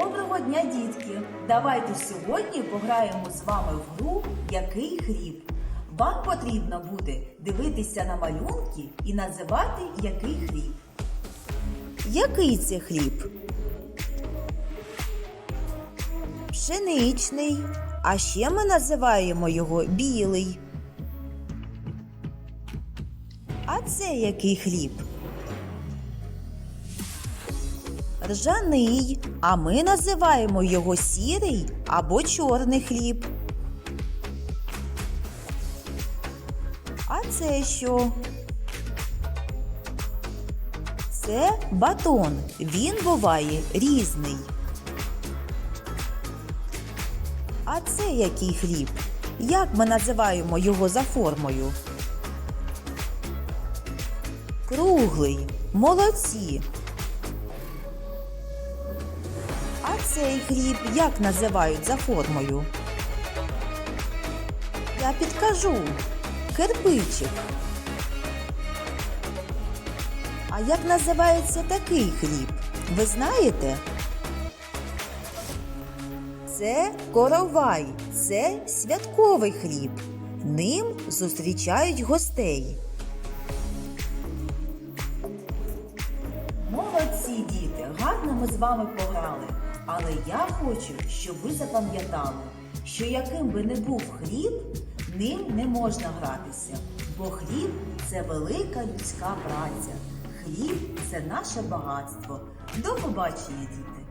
Доброго дня, дітки! Давайте сьогодні пограємо з вами в гру Який хліб. Вам потрібно буде дивитися на малюнки і називати який хліб. Який це хліб? Пшеничний. А ще ми називаємо його білий. А це який хліб? Ржаний, а ми називаємо його сірий або чорний хліб. А це що? Це батон. Він буває різний. А це який хліб? Як ми називаємо його за формою? Круглий. Молодці. Цей хліб як називають за формою? Я підкажу. Кирпичик. А як називається такий хліб? Ви знаєте? Це коровай, це святковий хліб. Ним зустрічають гостей. Молодці, діти, гарно ми з вами пограли. Але я хочу, щоб ви запам'ятали, що яким би не був хліб, ним не можна гратися. Бо хліб це велика людська праця. Хліб це наше багатство. До побачення, діти!